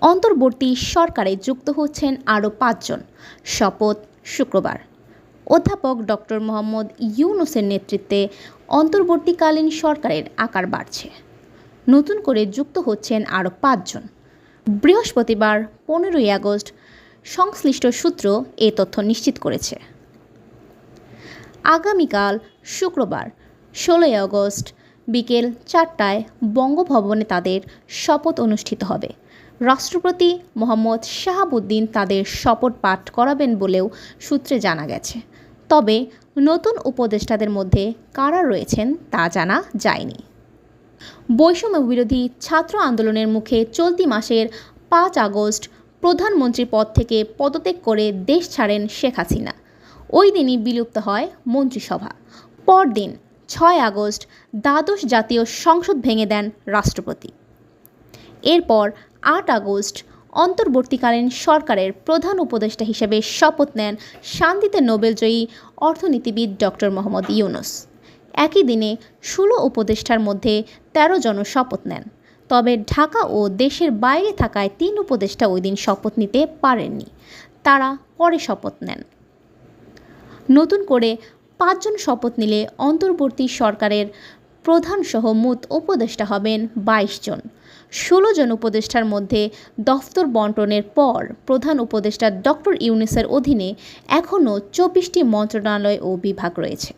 অন্তর্বর্তী সরকারে যুক্ত হচ্ছেন আরও পাঁচজন। শপথ শুক্রবার। অধ্যাপক ডক্টর মোহাম্মদ ইউনুসের নেতৃত্বে অন্তর্বর্তীকালীন সরকারের আকার বাড়ছে। নতুন করে যুক্ত হচ্ছেন আরও পাঁচজন। বৃহস্পতিবার, পনেরোই আগস্ট, সংশ্লিষ্ট সূত্র এ তথ্য নিশ্চিত করেছে। আগামীকাল শুক্রবার, ষোলোই আগস্ট, বিকেল চারটায় বঙ্গভবনে তাদের শপথ অনুষ্ঠিত হবে। রাষ্ট্রপতি মোহাম্মদ শাহাবুদ্দিন তাদের শপথ পাঠ করাবেন বলেও সূত্রে জানা গেছে। তবে নতুন উপদেষ্টাদের মধ্যে কারা রয়েছেন তা জানা যায়নি। বৈষম্য বিরোধী ছাত্র আন্দোলনের মুখে চলতি মাসের পাঁচ আগস্ট প্রধানমন্ত্রী পদ থেকে পদত্যাগ করে দেশ ছাড়েন শেখ হাসিনা। ওই দিনই বিলুপ্ত হয় মন্ত্রিসভা। পরদিন ছয় আগস্ট দ্বাদশ জাতীয় সংসদ ভেঙে দেন রাষ্ট্রপতি। এরপর আট আগস্ট, অন্তর্বর্তীকালীন সরকারের প্রধান উপদেষ্টা হিসেবে শপথ নেন শান্তিতে নোবেলজয়ী অর্থনীতিবিদ ডক্টর মোহাম্মদ ইউনুস। একই দিনে ষোলো উপদেষ্টার মধ্যে ১৩ জন শপথ নেন। তবে ঢাকা ও দেশের বাইরে থাকায় তিন উপদেষ্টা ওই দিন শপথ নিতে পারেননি। তারা পরে শপথ নেন। নতুন করে পাঁচজন শপথ নিলে অন্তর্বর্তী সরকারের প্রধানসহ মোট উপদেষ্টা হবেন বাইশ জন। ষোলো জন উপদেষ্টার মধ্যে দফতর বন্টনের পর প্রধান উপদেষ্টা ডক্টর ইউনিসের অধীনে এখনও চব্বিশটি মন্ত্রণালয় ও বিভাগ রয়েছে।